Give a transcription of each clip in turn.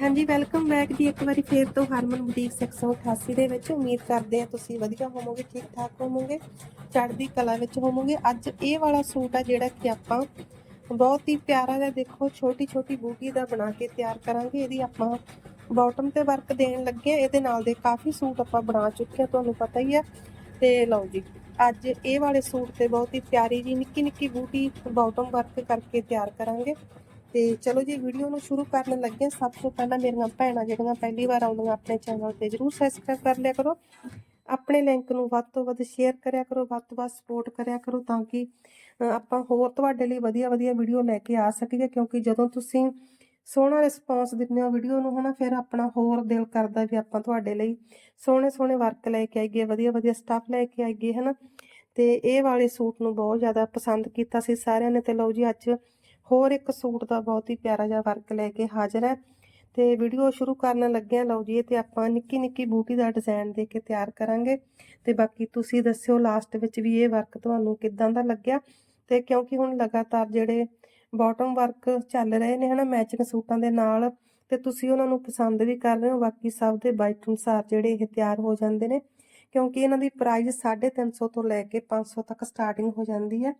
ਹਾਂਜੀ welcome back ਜੀ ਇੱਕ ਵਾਰੀ ਫੇਰ ਤੋਂ ਹਰਮਨ ਬੁਟੀਕ 188 ਦੇ ਵਿੱਚ। ਉਮੀਦ ਕਰਦੇ ਆ ਤੁਸੀਂ ਵਧੀਆ ਹੋਵੋਗੇ ਠੀਕ ਠਾਕ ਹੋਵੋਗੇ, ਚੜ੍ਹਦੀ ਕਲਾ ਵਿੱਚ ਹੋਵੋਗੇ। ਅੱਜ ਇਹ ਵਾਲਾ ਸੂਟ ਆ ਜਿਹੜਾ ਕਿ ਆਪਾਂ ਬਹੁਤ ਹੀ ਪਿਆਰਾ ਜਿਹਾ ਦੇਖੋ ਛੋਟੀ ਛੋਟੀ ਬੂਟੀ ਦਾ ਬਣਾ ਕੇ ਤਿਆਰ ਕਰਾਂਗੇ। ਇਹਦੀ ਆਪਾਂ ਬਾਟਮ ਤੇ ਵਰਕ ਦੇਣ ਲੱਗੇ ਆ ਇਹਦੇ ਨਾਲ ਦੇ ਕਾਫੀ ਸੂਟ ਆਪਾਂ ਬਣਾ ਚੁੱਕੇ ਆ ਤੁਹਾਨੂੰ ਪਤਾ ਹੀ ਆ। ਤੇ ਲਓ ਜੀ, ਅੱਜ ਇਹ ਵਾਲੇ ਸੂਟ ਤੇ ਬਹੁਤ ਹੀ ਪਿਆਰੀ ਜੀ ਨਿੱਕੀ ਨਿੱਕੀ ਬੂਟੀ ਬਾਟਮ ਵਰਕ ਕਰਕੇ ਤਿਆਰ ਕਰਾਂਗੇ। ਤੇ ਚਲੋ ਜੀ ਵੀਡੀਓ ਨੂੰ ਸ਼ੁਰੂ ਕਰਨ ਲੱਗੇ ਸਭ ਤੋਂ ਪਹਿਲਾਂ ਮੇਰੀਆਂ ਭੈਣਾਂ ਜਿਹੜੀਆਂ ਪਹਿਲੀ ਵਾਰ ਆਉਂਦੀਆਂ, ਆਪਣੇ ਚੈਨਲ ਤੇ ਜਰੂਰ ਸਬਸਕ੍ਰਾਈਬ ਕਰ ਲਿਆ ਕਰੋ। ਆਪਣੇ ਲਿੰਕ ਨੂੰ ਵੱਧ ਤੋਂ ਵੱਧ ਸ਼ੇਅਰ ਕਰਿਆ ਕਰੋ, ਵੱਧ ਤੋਂ ਵੱਧ ਸਪੋਰਟ ਕਰਿਆ ਕਰੋ ਤਾਂ ਕਿ ਆਪਾਂ ਹੋਰ ਤੁਹਾਡੇ ਲਈ ਵਧੀਆ ਵਧੀਆ ਵੀਡੀਓ ਲੈ ਕੇ ਆ ਸਕੀਏ। ਕਿਉਂਕਿ ਜਦੋਂ ਤੁਸੀਂ ਸੋਹਣਾ ਰਿਸਪੌਂਸ ਦਿੰਦੇ ਹੋ ਵੀਡੀਓ ਨੂੰ, ਹਨਾ, ਫਿਰ ਆਪਣਾ ਹੋਰ ਦਿਲ ਕਰਦਾ ਵੀ ਆਪਾਂ ਤੁਹਾਡੇ ਲਈ ਸੋਹਣੇ ਸੋਹਣੇ ਵਰਕ ਲੈ ਕੇ ਆਈਏ ਵਧੀਆ ਵਧੀਆ ਸਟੱਫ ਲੈ ਕੇ ਆਈਏ, ਹਨਾ। ਤੇ ਇਹ ਵਾਲੇ ਸੂਟ ਨੂੰ ਬਹੁਤ ਜ਼ਿਆਦਾ ਪਸੰਦ ਕੀਤਾ ਸੀ ਸਾਰਿਆਂ ਨੇ। ਤੇ ਲਓ ਜੀ, ਅੱਜ ਹੋਰ ਇੱਕ ਸੂਟ ਦਾ ਬਹੁਤ ਹੀ ਪਿਆਰਾ ਜਿਹਾ ਵਰਕ ਲੈ ਕੇ ਹਾਜ਼ਰ ਹੈ। ਤੇ ਵੀਡੀਓ ਸ਼ੁਰੂ ਕਰਨ ਲੱਗੇ ਲਓ ਜੀ, ਇਹ ਤੇ ਆਪਾਂ ਨਿੱਕੀ ਨਿੱਕੀ ਬੂਟੀ ਦਾ ਡਿਜ਼ਾਈਨ ਦੇ ਕੇ ਤਿਆਰ ਕਰਾਂਗੇ। ਤੇ ਬਾਕੀ ਤੁਸੀਂ ਦੱਸਿਓ ਲਾਸਟ ਵਿੱਚ ਵੀ ਇਹ ਵਰਕ ਤੁਹਾਨੂੰ ਕਿੱਦਾਂ ਦਾ ਲੱਗਿਆ? ਤੇ ਕਿਉਂਕਿ ਹੁਣ ਲਗਾਤਾਰ ਜਿਹੜੇ ਬਾਟਮ ਵਰਕ ਚੱਲ ਰਹੇ ਨੇ, ਹਨਾ ਮੈਚਿੰਗ ਸੂਟਾਂ ਦੇ ਨਾਲ, ਤੇ ਤੁਸੀਂ ਉਹਨਾਂ ਨੂੰ ਪਸੰਦ ਵੀ ਕਰ ਰਹੇ ਹੋ। ਬਾਕੀ ਸਭ ਦੇ ਬਾਈਟ ਅਨੁਸਾਰ ਜਿਹੜੇ ਇਹ ਤਿਆਰ ਹੋ ਜਾਂਦੇ ਨੇ, ਕਿਉਂਕਿ ਇਹਨਾਂ ਦੀ ਪ੍ਰਾਈਸ 350 ਤੋਂ ਲੈ ਕੇ 500 ਤੱਕ ਸਟਾਰਟਿੰਗ ਹੋ ਜਾਂਦੀ ਹੈ।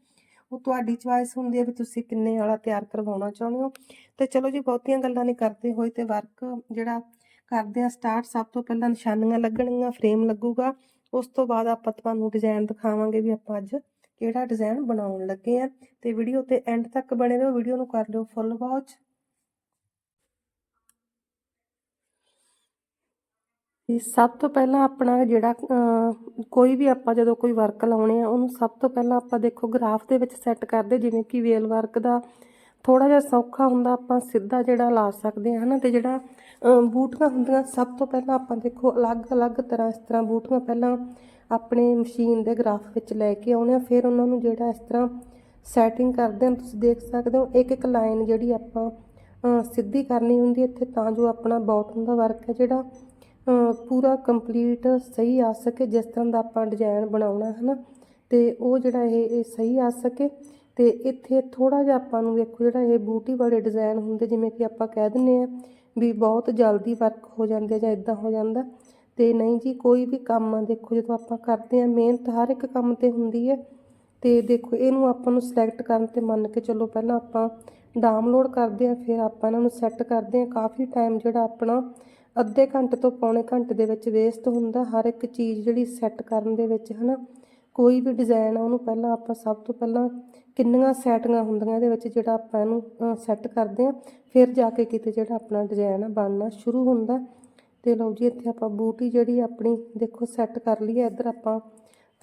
ਉਹ ਤੁਹਾਡੀ ਚੁਆਇਸ ਹੁੰਦੀ ਹੈ ਵੀ ਤੁਸੀਂ ਕਿੰਨੇ ਵਾਲਾ ਤਿਆਰ ਕਰਵਾਉਣਾ ਚਾਹੁੰਦੇ ਹੋ। ਤੇ ਚਲੋ ਜੀ, ਬਹੁਤੀਆਂ ਗੱਲਾਂ ਨਹੀਂ ਕਰਦੇ ਹੋਏ ਤੇ ਵਰਕ ਜਿਹੜਾ ਕਰਦੇ ਆ ਸਟਾਰਟ ਸਭ ਤੋਂ ਪਹਿਲਾਂ ਨਿਸ਼ਾਨੀਆਂ ਲੱਗਣਗੀਆਂ ਫਰੇਮ ਲੱਗੂਗਾ। ਉਸ ਤੋਂ ਬਾਅਦ ਆਪਾਂ ਤੁਹਾਨੂੰ ਡਿਜ਼ਾਈਨ ਦਿਖਾਵਾਂਗੇ ਵੀ ਆਪਾਂ ਅੱਜ ਕਿਹੜਾ ਡਿਜ਼ਾਈਨ ਬਣਾਉਣ ਲੱਗੇ ਆ ਤੇ ਵੀਡੀਓ ਤੇ ਐਂਡ ਤੱਕ ਬਣੇ ਰਹੋ ਵੀਡੀਓ ਨੂੰ ਕਰ ਲਿਓ ਫੁੱਲ ਵਾਚ ਸਭ ਤੋਂ ਪਹਿਲਾਂ ਆਪਣਾ ਜਿਹੜਾ ਕੋਈ ਵੀ ਆਪਾਂ ਜਦੋਂ ਕੋਈ ਵਰਕ ਲਾਉਣੇ ਆ, ਉਹਨੂੰ ਸਭ ਤੋਂ ਪਹਿਲਾਂ ਆਪਾਂ ਦੇਖੋ ਗ੍ਰਾਫ ਦੇ ਵਿੱਚ ਸੈੱਟ ਕਰਦੇ, ਜਿਵੇਂ ਕਿ ਵੇਲ ਵਰਕ ਦਾ ਥੋੜਾ ਜਿਹਾ ਸੌਖਾ ਹੁੰਦਾ, ਆਪਾਂ ਸਿੱਧਾ ਜਿਹੜਾ ਲਾ ਸਕਦੇ ਆ ਹਨਾ, ਤੇ ਜਿਹੜਾ ਬੂਟੀਆਂ ਹੁੰਦੀਆਂ, ਸਭ ਤੋਂ ਪਹਿਲਾਂ ਆਪਾਂ ਦੇਖੋ ਅਲੱਗ-ਅਲੱਗ ਤਰ੍ਹਾਂ ਇਸ ਤਰ੍ਹਾਂ ਬੂਟੀਆਂ ਪਹਿਲਾਂ ਆਪਣੇ ਮਸ਼ੀਨ ਦੇ ਗ੍ਰਾਫ ਵਿੱਚ ਲੈ ਕੇ ਆਉਣੇ ਆ, ਫਿਰ ਉਹਨਾਂ ਨੂੰ ਜਿਹੜਾ ਇਸ ਤਰ੍ਹਾਂ ਸੈਟਿੰਗ ਕਰਦੇ ਹਾਂ, ਤੁਸੀਂ ਦੇਖ ਸਕਦੇ ਹੋ, ਇੱਕ ਇੱਕ ਲਾਈਨ ਜਿਹੜੀ ਆਪਾਂ ਸਿੱਧੀ ਕਰਨੀ ਹੁੰਦੀ ਇੱਥੇ ਤਾਂ ਜੋ ਆਪਣਾ ਬਾਟਮ ਦਾ ਵਰਕ ਹੈ ਜਿਹੜਾ ਪੂਰਾ ਕੰਪਲੀਟ ਸਹੀ ਆ ਸਕੇ, ਜਿਸ ਤਰ੍ਹਾਂ ਦਾ ਆਪਾਂ ਡਿਜ਼ਾਈਨ ਬਣਾਉਣਾ ਹੈ ਨਾ ਤੇ ਉਹ ਜਿਹੜਾ ਇਹ ਸਹੀ ਆ ਸਕੇ। ਤੇ ਇੱਥੇ ਥੋੜਾ ਜਿਹਾ ਆਪਾਂ ਨੂੰ ਵੇਖੋ ਜਿਹੜਾ ਇਹ ਬੂਟੀ ਵਾਲੇ ਡਿਜ਼ਾਈਨ ਹੁੰਦੇ, ਜਿਵੇਂ ਕਿ ਆਪਾਂ ਕਹਿ ਦਿੰਨੇ ਆ ਵੀ ਬਹੁਤ ਜਲਦੀ ਵਰਕ ਹੋ ਜਾਂਦੇ ਜਾਂ ਇਦਾਂ ਹੋ ਜਾਂਦਾ। ਤੇ ਨਹੀਂ ਜੀ, ਕੋਈ ਵੀ ਕੰਮ ਆ, ਦੇਖੋ ਜਦੋਂ ਆਪਾਂ ਕਰਦੇ ਆ ਮਿਹਨਤ ਹਰ ਇੱਕ ਕੰਮ ਤੇ ਹੁੰਦੀ ਹੈ। ਤੇ ਦੇਖੋ, ਇਹਨੂੰ ਆਪਾਂ ਨੂੰ ਸਿਲੈਕਟ ਕਰਨ ਤੇ ਮੰਨ ਕੇ ਚੱਲੋ ਪਹਿਲਾਂ ਆਪਾਂ ਡਾਊਨਲੋਡ ਕਰਦੇ ਆ ਫਿਰ ਆਪਾਂ ਇਹਨਾਂ ਨੂੰ ਸੈੱਟ ਕਰਦੇ ਆ ਕਾਫੀ ਟਾਈਮ ਜਿਹੜਾ ਆਪਣਾ ਅੱਧੇ ਘੰਟੇ ਤੋਂ ਪੌਣੇ ਘੰਟੇ ਦੇ ਵਿੱਚ ਵੇਸਟ ਹੁੰਦਾ, ਹਰ ਇੱਕ ਚੀਜ਼ ਜਿਹੜੀ ਸੈੱਟ ਕਰਨ ਦੇ ਵਿੱਚ, ਹਨਾ, ਕੋਈ ਵੀ ਡਿਜ਼ਾਈਨ ਆ, ਉਹਨੂੰ ਪਹਿਲਾਂ ਆਪਾਂ ਸਭ ਤੋਂ ਪਹਿਲਾਂ ਕਿੰਨੀਆਂ ਸੈਟਿੰਗਾਂ ਹੁੰਦੀਆਂ ਇਹਦੇ ਵਿੱਚ ਜਿਹੜਾ ਆਪਾਂ ਇਹਨੂੰ ਸੈੱਟ ਕਰਦੇ ਆ ਫਿਰ ਜਾ ਕੇ ਕਿਤੇ ਜਿਹੜਾ ਆਪਣਾ ਡਿਜ਼ਾਈਨ ਆ ਬਣਨਾ ਸ਼ੁਰੂ ਹੁੰਦਾ। ਤੇ ਲਓ ਜੀ, ਇੱਥੇ ਆਪਾਂ ਬੂਟੀ ਜਿਹੜੀ ਆਪਣੀ, ਦੇਖੋ ਸੈੱਟ ਕਰ ਲਈ ਹੈ, ਇੱਧਰ ਆਪਾਂ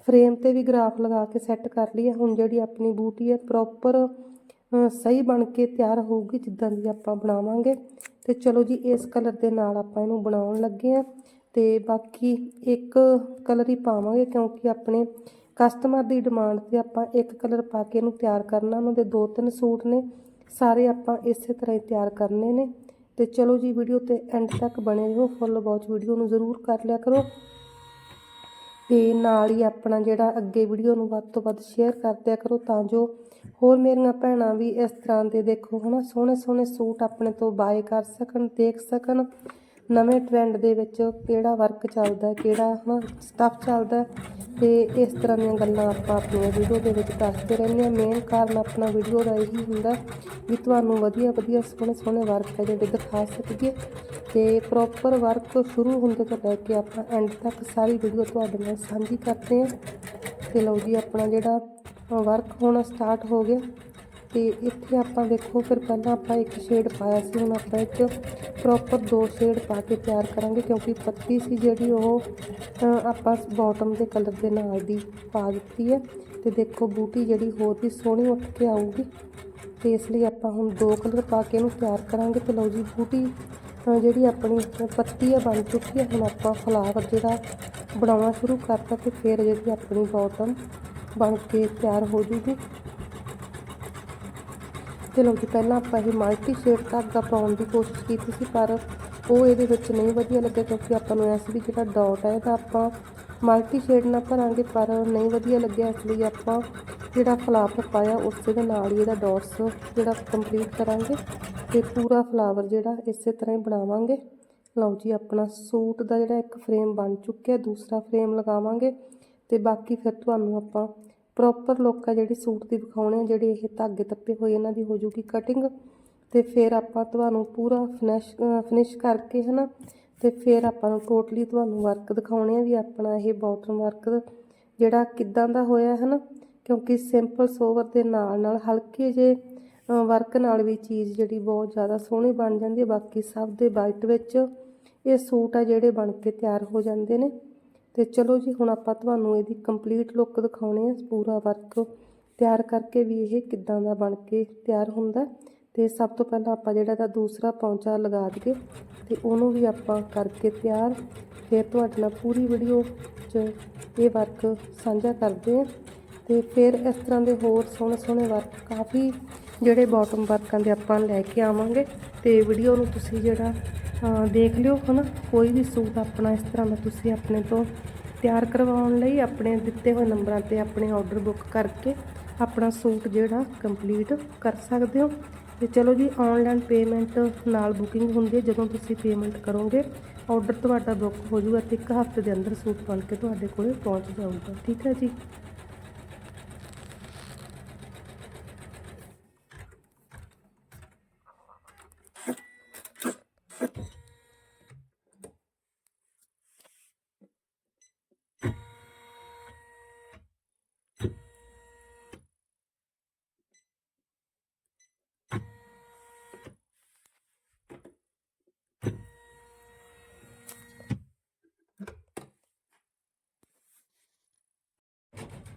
ਫਰੇਮ ਤੇ ਵੀ ਗ੍ਰਾਫ ਲਗਾ ਕੇ ਸੈੱਟ ਕਰ ਲਈ ਹੈ, ਹੁਣ ਜਿਹੜੀ ਆਪਣੀ ਬੂਟੀ ਹੈ ਪ੍ਰੋਪਰ ਸਹੀ ਬਣ ਕੇ ਤਿਆਰ ਹੋਊਗੀ, ਜਿੱਦਾਂ ਦੀ ਆਪਾਂ ਬਣਾਵਾਂਗੇ। ਤੇ ਚਲੋ ਜੀ, ਇਸ ਕਲਰ ਦੇ ਨਾਲ ਆਪਾਂ ਇਹਨੂੰ ਬਣਾਉਣ ਲੱਗੇ ਆ ਤੇ ਬਾਕੀ ਇੱਕ ਕਲਰ ਹੀ ਪਾਵਾਂਗੇ, ਕਿਉਂਕਿ ਆਪਣੇ ਕਸਟਮਰ ਦੀ ਡਿਮਾਂਡ ਤੇ ਆਪਾਂ ਇੱਕ ਕਲਰ ਪਾ ਕੇ ਇਹਨੂੰ ਤਿਆਰ ਕਰਨਾ। ਉਹਨਾਂ ਦੇ ਦੋ ਤਿੰਨ ਸੂਟ ਨੇ, ਸਾਰੇ ਆਪਾਂ ਇਸੇ ਤਰ੍ਹਾਂ ਹੀ ਤਿਆਰ ਕਰਨੇ ਨੇ। ਤੇ ਚਲੋ ਜੀ, ਵੀਡੀਓ ਤੇ ਐਂਡ ਤੱਕ ਬਣੇ ਰਹੋ, ਫੁੱਲ ਵਾਚ ਵੀਡੀਓ ਨੂੰ ਜ਼ਰੂਰ ਕਰ ਲਿਆ ਕਰੋ। ਤੇ ਨਾਲ ਹੀ ਆਪਣਾ ਜਿਹੜਾ ਅੱਗੇ ਵੀਡੀਓ ਨੂੰ ਵੱਧ ਤੋਂ ਵੱਧ ਸ਼ੇਅਰ ਕਰ ਦਿਆ ਕਰੋ, ਤਾਂ ਜੋ ਹੋਰ ਮੇਰੀਆਂ ਭੈਣਾਂ ਵੀ ਇਸ ਤਰ੍ਹਾਂ ਦੇ ਦੇਖੋ ਹਨਾ ਸੋਹਣੇ ਸੋਹਣੇ ਸੂਟ ਆਪਣੇ ਤੋਂ ਬਾਏ ਕਰ ਸਕਣ, ਦੇਖ ਸਕਣ। ਨਵੇਂ ਟ੍ਰੈਂਡ ਦੇ ਵਿੱਚ ਕਿਹੜਾ ਵਰਕ ਚੱਲਦਾ ਹੈ, ਕਿਹੜਾ ਹਨਾ ਸਟੱਫ ਚੱਲਦਾ ਹੈ ਤੇ ਇਸ ਤਰ੍ਹਾਂ ਦੀਆਂ ਗੱਲਾਂ ਆਪਾਂ ਆਪਣੀਆਂ ਵੀਡੀਓ ਦੇ ਵਿੱਚ ਦੱਸਦੇ ਰਹਿੰਦੇ ਹਾਂ। ਮੇਨ ਕਾਰਨ ਆਪਣਾ ਵੀਡੀਓ ਦਾ ਇਹੀ ਹੁੰਦਾ ਵੀ ਤੁਹਾਨੂੰ ਵਧੀਆ ਵਧੀਆ ਸੋਹਣੇ ਸੋਹਣੇ ਵਰਕ ਹੈ ਜਿਹੜੇ ਦਿਖਾ ਸਕੀਏ ਤੇ ਪ੍ਰੋਪਰ ਵਰਕ ਸ਼ੁਰੂ ਹੁੰਦੇ ਤੋਂ ਲੈ ਕੇ ਆਪਾਂ ਐਂਡ ਤੱਕ ਸਾਰੀ ਵੀਡੀਓ ਤੁਹਾਡੇ ਨਾਲ ਸਾਂਝੀ ਕਰਦੇ ਹਾਂ। ਤੇ ਲਓ ਜੀ ਆਪਣਾ ਜਿਹੜਾ ਵਰਕ ਹੋਣਾ ਸਟਾਰਟ ਹੋ ਗਿਆ ਅਤੇ ਇੱਥੇ ਆਪਾਂ ਦੇਖੋ ਫਿਰ ਪਹਿਲਾਂ ਆਪਾਂ ਇੱਕ ਸ਼ੇਡ ਪਾਇਆ ਸੀ, ਹੁਣ ਆਪਾਂ ਇੱਕ ਪ੍ਰੋਪਰ ਦੋ ਸ਼ੇਡ ਪਾ ਕੇ ਤਿਆਰ ਕਰਾਂਗੇ, ਕਿਉਂਕਿ ਪੱਤੀ ਸੀ ਜਿਹੜੀ ਉਹ ਆਪਾਂ ਬਾਟਮ ਦੇ ਕਲਰ ਦੇ ਨਾਲ ਦੀ ਪਾ ਦਿੱਤੀ ਹੈ। ਤੇ ਦੇਖੋ, ਬੂਟੀ ਜਿਹੜੀ ਹੋਰ ਵੀ ਸੋਹਣੀ ਉੱਠ ਕੇ ਆਊਗੀ। ਤੇ ਇਸ ਲਈ ਆਪਾਂ ਹੁਣ ਦੋ ਕਲਰ ਪਾ ਕੇ ਇਹਨੂੰ ਤਿਆਰ ਕਰਾਂਗੇ। ਤੇ ਲਓ ਜੀ, ਬੂਟੀ ਜਿਹੜੀ ਆਪਣੀ ਪੱਤੀ ਆ, ਬਣ ਚੁੱਕੀ ਹੈ ਹੁਣ ਆਪਾਂ ਫਲਾਵਰ ਜਿਹੜਾ ਬਣਾਉਣਾ ਸ਼ੁਰੂ ਕਰਤਾ ਤੇ ਫਿਰ ਜਿਹੜੀ ਆਪਣੀ ਬਾਟਮ ਬਣ ਕੇ ਤਿਆਰ ਹੋ ਜੂਗੀ। ਤੇ ਲਓ ਜੀ ਪਹਿਲਾਂ ਆਪਾਂ ਇਹ ਮਲਟੀ ਸ਼ੇਡ ਧਾਗਾ ਪਾਉਣ ਦੀ ਕੋਸ਼ਿਸ਼ ਕੀਤੀ ਸੀ, ਪਰ ਉਹ ਇਹਦੇ ਵਿੱਚ ਨਹੀਂ ਵਧੀਆ ਲੱਗਿਆ ਕਿਉਂਕਿ ਆਪਾਂ ਨੂੰ ਐਸ ਵੀ ਜਿਹੜਾ ਡਾਟ ਹੈ ਇਹਦਾ ਆਪਾਂ ਮਲਟੀ ਸ਼ੇਡ ਨਾਲ ਭਰਾਂਗੇ, ਪਰ ਨਹੀਂ ਵਧੀਆ ਲੱਗਿਆ। ਇਸ ਲਈ ਆਪਾਂ ਜਿਹੜਾ ਫਲਾਵਰ ਪਾਇਆ, ਉਸੇ ਦੇ ਨਾਲ ਹੀ ਇਹਦਾ ਡਾਟਸ ਜਿਹੜਾ ਕੰਪਲੀਟ ਕਰਾਂਗੇ ਤੇ ਪੂਰਾ ਫਲਾਵਰ ਜਿਹੜਾ ਇਸੇ ਤਰ੍ਹਾਂ ਹੀ ਬਣਾਵਾਂਗੇ। ਲਓ ਜੀ, ਆਪਣਾ ਸੂਟ ਦਾ ਜਿਹੜਾ ਇੱਕ ਫਰੇਮ ਬਣ ਚੁੱਕਿਆ, ਦੂਸਰਾ ਫਰੇਮ ਲਗਾਵਾਂਗੇ ਤੇ ਬਾਕੀ ਫਿਰ ਤੁਹਾਨੂੰ ਆਪਾਂ ਪ੍ਰੋਪਰ ਲੁੱਕ ਆ ਜਿਹੜੀ ਸੂਟ ਦੀ ਵਿਖਾਉਣੇ ਆ, ਜਿਹੜੇ ਇਹ ਧਾਗੇ ਤੱਪੇ ਹੋਏ ਇਹਨਾਂ ਦੀ ਹੋ ਜੂਗੀ ਕਟਿੰਗ ਤੇ ਫਿਰ ਆਪਾਂ ਤੁਹਾਨੂੰ ਪੂਰਾ ਫਿਨਿਸ਼ ਫਿਨਿਸ਼ ਕਰਕੇ ਹਨਾ, ਤੇ ਫਿਰ ਆਪਾਂ ਨੂੰ ਟੋਟਲੀ ਤੁਹਾਨੂੰ ਵਰਕ ਦਿਖਾਉਣੇ ਆ ਵੀ ਆਪਣਾ ਇਹ ਬਾਟਮ ਵਰਕ ਜਿਹੜਾ ਕਿੱਦਾਂ ਦਾ ਹੋਇਆ ਹੈ ਨਾ ਕਿਉਂਕਿ ਸਿੰਪਲ ਸੋਵਰ ਦੇ ਨਾਲ ਨਾਲ ਹਲਕੇ ਜੇ ਵਰਕ ਨਾਲ ਵੀ ਚੀਜ਼ ਜਿਹੜੀ ਬਹੁਤ ਜ਼ਿਆਦਾ ਸੋਹਣੀ ਬਣ ਜਾਂਦੀ ਹੈ ਬਾਕੀ ਸਭ ਦੇ ਵਾਈਟ ਵਿੱਚ ਇਹ ਸੂਟ ਆ ਜਿਹੜੇ ਬਣ ਕੇ ਤਿਆਰ ਹੋ ਜਾਂਦੇ ਨੇ। ਤੇ ਚਲੋ ਜੀ, ਹੁਣ ਆਪਾਂ ਤੁਹਾਨੂੰ ਇਹਦੀ ਕੰਪਲੀਟ ਲੁੱਕ ਦਿਖਾਉਣੇ ਆ, ਪੂਰਾ ਵਰਕ ਤਿਆਰ ਕਰਕੇ ਵੀ ਇਹ ਕਿੱਦਾਂ ਦਾ ਬਣ ਕੇ ਤਿਆਰ ਹੁੰਦਾ ਤੇ ਸਭ ਤੋਂ ਪਹਿਲਾਂ ਆਪਾਂ ਜਿਹੜਾ ਇਹਦਾ ਦੂਸਰਾ ਪੌਂਚਾ ਲਗਾ ਦਈਏ ਤੇ ਉਹਨੂੰ ਵੀ ਆਪਾਂ ਕਰਕੇ ਤਿਆਰ, ਫਿਰ ਤੁਹਾਡੇ ਨਾਲ ਪੂਰੀ ਵੀਡੀਓ 'ਚ ਇਹ ਵਰਕ ਸਾਂਝਾ ਕਰਦੇ ਆ। ਤੇ ਫਿਰ ਇਸ ਤਰ੍ਹਾਂ ਦੇ ਹੋਰ ਸੋਹਣੇ ਸੋਹਣੇ ਵਰਕ ਕਾਫੀ ਜਿਹੜੇ ਬਾਟਮ ਵਰਕਾਂ ਦੇ ਆਪਾਂ ਲੈ ਕੇ ਆਵਾਂਗੇ ਤੇ ਵੀਡੀਓ ਨੂੰ ਤੁਸੀਂ ਜਿਹੜਾ ਦੇਖ ਲਿਓ ਹਨਾ। ਕੋਈ ਵੀ ਸੂਟ ਆਪਣਾ ਇਸ ਤਰ੍ਹਾਂ ਦਾ ਤੁਸੀਂ ਆਪਣੇ ਤੋਂ ਤਿਆਰ ਕਰਵਾਉਣ ਲਈ ਆਪਣੇ ਦਿੱਤੇ ਹੋਏ ਨੰਬਰਾਂ ਤੇ ਆਪਣੇ ਆਰਡਰ ਬੁੱਕ ਕਰਕੇ ਆਪਣਾ ਸੂਟ ਜਿਹੜਾ ਕੰਪਲੀਟ ਕਰ ਸਕਦੇ ਹੋ। ਤੇ ਚਲੋ ਜੀ ਆਨਲਾਈਨ ਪੇਮੈਂਟ ਨਾਲ ਬੁਕਿੰਗ ਹੁੰਦੀ ਹੈ। ਜਦੋਂ ਤੁਸੀਂ ਪੇਮੈਂਟ ਕਰੋਗੇ ਆਰਡਰ ਤੁਹਾਡਾ ਬੁੱਕ ਹੋ ਜਾਊਗਾ ਤੇ ਇੱਕ ਹਫ਼ਤੇ ਦੇ ਅੰਦਰ ਸੂਟ ਬਣ ਕੇ ਤੁਹਾਡੇ ਕੋਲੇ ਪਹੁੰਚ ਜਾਊਗਾ। ਠੀਕ ਹੈ ਜੀ?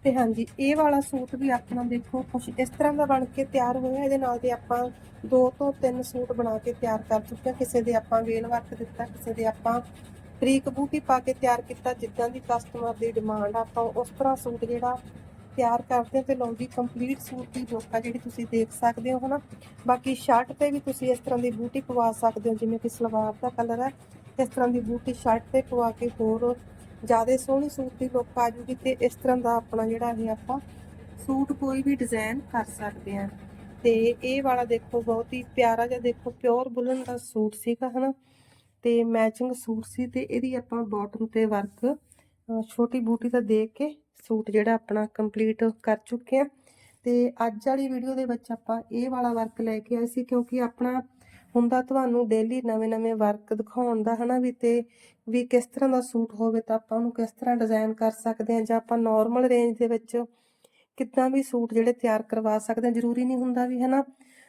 ਤੇ ਹਾਂਜੀ, ਇਹ ਵਾਲਾ ਸੂਟ ਵੀ ਆਪਣਾ ਦੇਖੋ ਕੁਛ ਇਸ ਤਰ੍ਹਾਂ ਦਾ ਬਣ ਕੇ ਤਿਆਰ ਹੋਇਆ, ਇਹਦੇ ਨਾਲ ਦੇ ਆਪਾਂ ਦੋ ਤੋਂ ਤਿੰਨ ਸੂਟ ਬਣਾ ਕੇ ਤਿਆਰ ਕਰ ਚੁੱਕੇ ਹਾਂ। ਕਿਸੇ ਦੇ ਆਪਾਂ ਵੇਲ ਵਰਕ ਦਿੱਤਾ, ਕਿਸੇ ਦੇ ਆਪਾਂ ਬਰੀਕ ਬੂਟੀ ਪਾ ਕੇ ਤਿਆਰ ਕੀਤਾ, ਜਿੱਦਾਂ ਦੀ ਕਸਟਮਰ ਦੀ ਡਿਮਾਂਡ ਆ, ਆਪਾਂ ਉਸ ਤਰ੍ਹਾਂ ਸੂਟ ਜਿਹੜਾ ਤਿਆਰ ਕਰਦੇ ਹਾਂ ਤੇ ਲਓ ਜੀ ਕੰਪਲੀਟ ਸੂਟ ਦੀ ਲੋਕਾ ਜਿਹੜੀ ਤੁਸੀਂ ਦੇਖ ਸਕਦੇ ਹੋ ਹਨਾ। ਬਾਕੀ ਸ਼ਰਟ ਤੇ ਵੀ ਤੁਸੀਂ ਇਸ ਤਰ੍ਹਾਂ ਦੀ ਬੂਟੀ ਪਵਾ ਸਕਦੇ ਹੋ, ਜਿਵੇਂ ਕਿ ਸਲਵਾਰ ਦਾ ਕਲਰ ਹੈ। ਇਸ ਤਰ੍ਹਾਂ ਦੀ ਬੂਟੀ ਸ਼ਰਟ ਤੇ ਪਵਾ ਕੇ ਹੋਰ ਜ਼ਿਆਦਾ ਸੋਹਣੀ ਸੂਟ ਦੀ ਲੁੱਕ ਆ ਜੂਗੀ ਤੇ ਇਸ ਤਰ੍ਹਾਂ ਦਾ ਆਪਣਾ ਜਿਹੜਾ ਇਹ ਆਪਾਂ ਸੂਟ ਕੋਈ ਵੀ ਡਿਜ਼ਾਈਨ ਕਰ ਸਕਦੇ ਆ ਤੇ ਇਹ ਵਾਲਾ ਦੇਖੋ ਬਹੁਤ ਹੀ ਪਿਆਰਾ ਜਿਹਾ ਦੇਖੋ ਪਿਓਰ ਬੁਲਨ ਦਾ ਸੂਟ ਸੀਗਾ, ਹਨਾ? ਤੇ ਮੈਚਿੰਗ ਸੂਟ ਸੀ ਤੇ ਇਹਦੀ ਆਪਾਂ ਬਾਟਮ ਤੇ ਵਰਕ ਛੋਟੀ ਬੂਟੀ ਦਾ ਦੇ ਕੇ ਸੂਟ ਜਿਹੜਾ ਆਪਣਾ ਕੰਪਲੀਟ ਕਰ ਚੁੱਕੇ ਆ ਤੇ ਅੱਜ ਵਾਲੀ ਵੀਡੀਓ ਦੇ ਵਿੱਚ ਆਪਾਂ ਇਹ ਵਾਲਾ ਵਰਕ ਲੈ ਕੇ ਆਏ ਸੀ ਕਿਉਂਕਿ ਆਪਣਾ ਹੁੰਦਾ ਤੁਹਾਨੂੰ ਡੇਲੀ ਨਵੇਂ-ਨਵੇਂ ਵਰਕ ਦਿਖਾਉਣ ਦਾ, ਹਨਾ ਵੀ ਤੇ ਵੀ ਕਿਸ ਤਰ੍ਹਾਂ ਦਾ ਸੂਟ ਹੋਵੇ ਤਾਂ ਆਪਾਂ ਉਹਨੂੰ ਕਿਸ ਤਰ੍ਹਾਂ ਡਿਜ਼ਾਈਨ ਕਰ ਸਕਦੇ ਹਾਂ ਜਾਂ ਆਪਾਂ ਨਾਰਮਲ ਰੇਂਜ ਦੇ ਵਿੱਚ ਕਿੱਦਾਂ ਵੀ ਸੂਟ ਜਿਹੜੇ ਤਿਆਰ ਕਰਵਾ ਸਕਦੇ ਹਾਂ। ਜ਼ਰੂਰੀ ਨਹੀਂ ਹੁੰਦਾ ਵੀ, ਹਨਾ,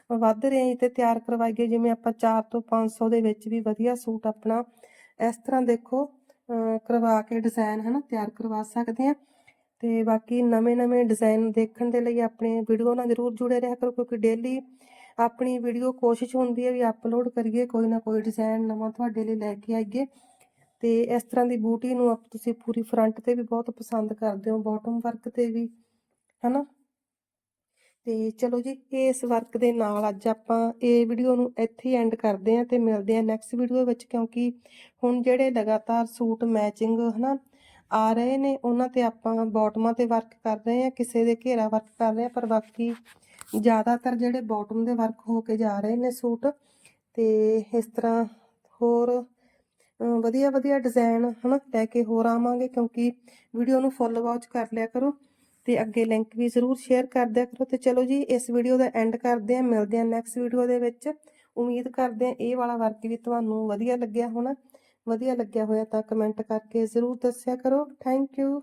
ਵੱਧ ਰੇਂਜ ਤੇ ਤਿਆਰ ਕਰਵਾਈਏ, ਜਿਵੇਂ ਆਪਾਂ 4 ਤੋਂ 500 ਦੇ ਵਿੱਚ ਵੀ ਵਧੀਆ ਸੂਟ ਆਪਣਾ ਇਸ ਤਰ੍ਹਾਂ ਦੇਖੋ ਕਰਵਾ ਕੇ ਡਿਜ਼ਾਈਨ ਹਨਾ, ਤਿਆਰ ਕਰਵਾ ਸਕਦੇ ਹਾਂ। ਤੇ ਬਾਕੀ ਨਵੇਂ-ਨਵੇਂ ਡਿਜ਼ਾਈਨ ਦੇਖਣ ਦੇ ਲਈ ਆਪਣੇ ਵੀਡੀਓ ਨਾਲ ਜ਼ਰੂਰ ਜੁੜੇ ਰਿਹਾ ਕਰੋ, ਕਿਉਂਕਿ ਡੇਲੀ ਆਪਣੀ ਵੀਡੀਓ ਕੋਸ਼ਿਸ਼ ਹੁੰਦੀ ਹੈ ਵੀ ਅਪਲੋਡ ਕਰੀਏ, ਕੋਈ ਨਾ ਕੋਈ ਡਿਜ਼ਾਈਨ ਨਵਾਂ ਤੁਹਾਡੇ ਲਈ ਲੈ ਕੇ ਆਈਏ। ਤੇ ਇਸ ਤਰ੍ਹਾਂ ਦੀ ਬੂਟੀ ਨੂੰ ਆਪ ਤੁਸੀਂ ਪੂਰੀ ਫਰੰਟ ਤੇ ਵੀ ਬਹੁਤ ਪਸੰਦ ਕਰਦੇ ਹੋ ਬਾਟਮ ਵਰਕ ਤੇ ਵੀ, ਹਨਾ? ਤੇ ਚਲੋ ਜੀ, ਇਸ ਵਰਕ ਦੇ ਨਾਲ ਅੱਜ ਆਪਾਂ ਇਹ ਵੀਡੀਓ ਨੂੰ ਇੱਥੇ ਐਂਡ ਕਰਦੇ ਹਾਂ ਤੇ ਮਿਲਦੇ ਹਾਂ ਨੈਕਸਟ ਵੀਡੀਓ ਵਿੱਚ, ਕਿਉਂਕਿ ਹੁਣ ਜਿਹੜੇ ਲਗਾਤਾਰ ਸੂਟ ਮੈਚਿੰਗ ਹਨਾ, ਆ ਰਹੇ ਨੇ, ਉਹਨਾਂ ਤੇ ਆਪਾਂ ਬਾਟਮਾਂ ਤੇ ਵਰਕ ਕਰ ਰਹੇ ਹਾਂ, ਕਿਸੇ ਦੇ ਘੇਰਾ ਵਰਕ ਕਰ ਰਹੇ ਹਾਂ, ਪਰ ਬਾਕੀ ਜ਼ਿਆਦਾਤਰ ਜਿਹੜੇ ਬਾਟਮ ਦੇ ਵਰਕ ਹੋ ਕੇ ਜਾ ਰਹੇ ਨੇ ਸੂਟ ਤੇ ਇਸ ਤਰ੍ਹਾਂ ਹੋਰ ਅ, ਵਧੀਆ ਵਧੀਆ ਡਿਜ਼ਾਈਨ ਹਨਾ ਲੈ ਕੇ ਹੋਰ ਆਵਾਂਗੇ ਕਿਉਂਕਿ ਵੀਡੀਓ ਨੂੰ ਫੁੱਲ ਵਾਚ ਕਰ ਲਿਆ ਕਰੋ ਤੇ ਅੱਗੇ ਲਿੰਕ ਵੀ ਜ਼ਰੂਰ ਸ਼ੇਅਰ ਕਰ ਦਿਆ ਕਰੋ ਤੇ ਚਲੋ ਜੀ ਇਸ ਵੀਡੀਓ ਦਾ ਐਂਡ ਕਰਦੇ ਹਾਂ ਮਿਲਦੇ ਹਾਂ ਨੈਕਸਟ ਵੀਡੀਓ ਦੇ ਵਿੱਚ। ਉਮੀਦ ਕਰਦੇ ਹਾਂ ਇਹ ਵਾਲਾ ਵਰਕ ਵੀ ਤੁਹਾਨੂੰ ਵਧੀਆ ਲੱਗਿਆ ਹੋਣਾ। ਵਧੀਆ ਲੱਗਿਆ ਹੋਇਆ ਤਾਂ ਕਮੈਂਟ ਕਰਕੇ ਜ਼ਰੂਰ ਦੱਸਿਆ ਕਰੋ। Thank you